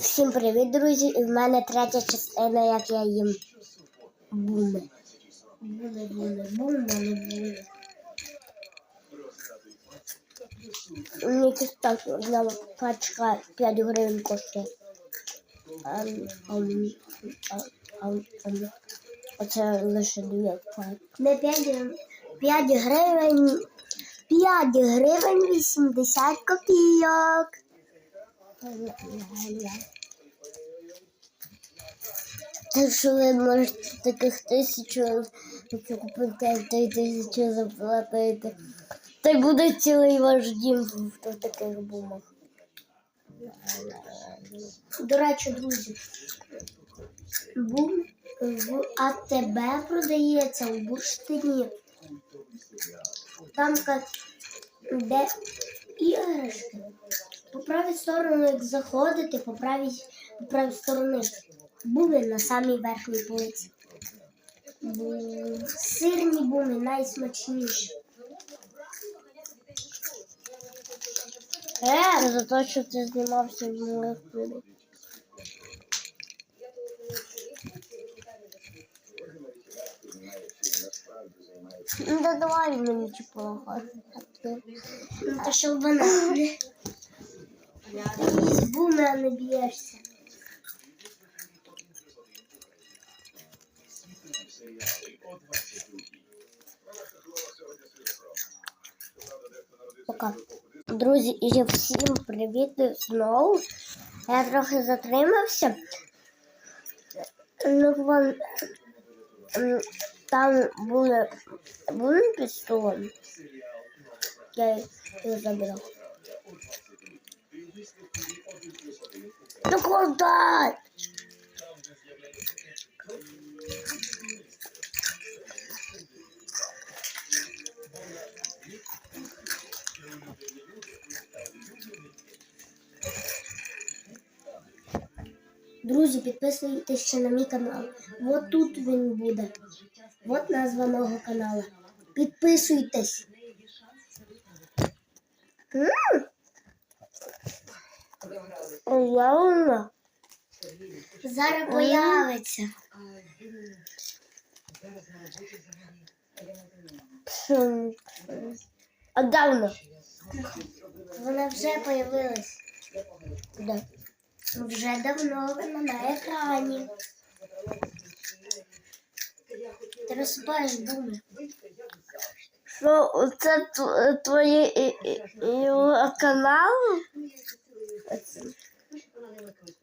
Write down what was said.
Всім привіт, друзі! І в мене третя частина, як я їм буми. Були, буми, але були. Мені якось так одна пачка 5 гривень коштує. Ам, ам, ам. Оце лише дві пачки. Не 5 гривень. 5 гривень. 5 гривень 80 копійок. Так що ви можете таких тисячу купити, та й заплатити. Та й буде цілий ваш дім в, таких бумах. До речі, друзі, бум в АТБ продається у бурштині. Там де іграшки. Правій стороні, як заходите, по правій, по правій стороні були на самій верхній полиці. Сирні буми найсмачніші. Е, за те, що ти знімався в моїх відео. Ну, да давай мені чіпала. Ну, то що вона. Ти з буми, а не б'єшся. Пока. Друзі, і всім привіт знову. Я трохи затримався. Ну, вон, там були, були під. Я їх забрав. Ну куди? Друзі, підписуйтесь ще на мій канал. От тут він буде. От назва мого каналу. Підписуйтесь. М! Реально? Зараз появиться. А давно? Вона вже появилась. Де? Вже давно вона на екрані. Ти розсипаєш буми. Що, це твоє канал?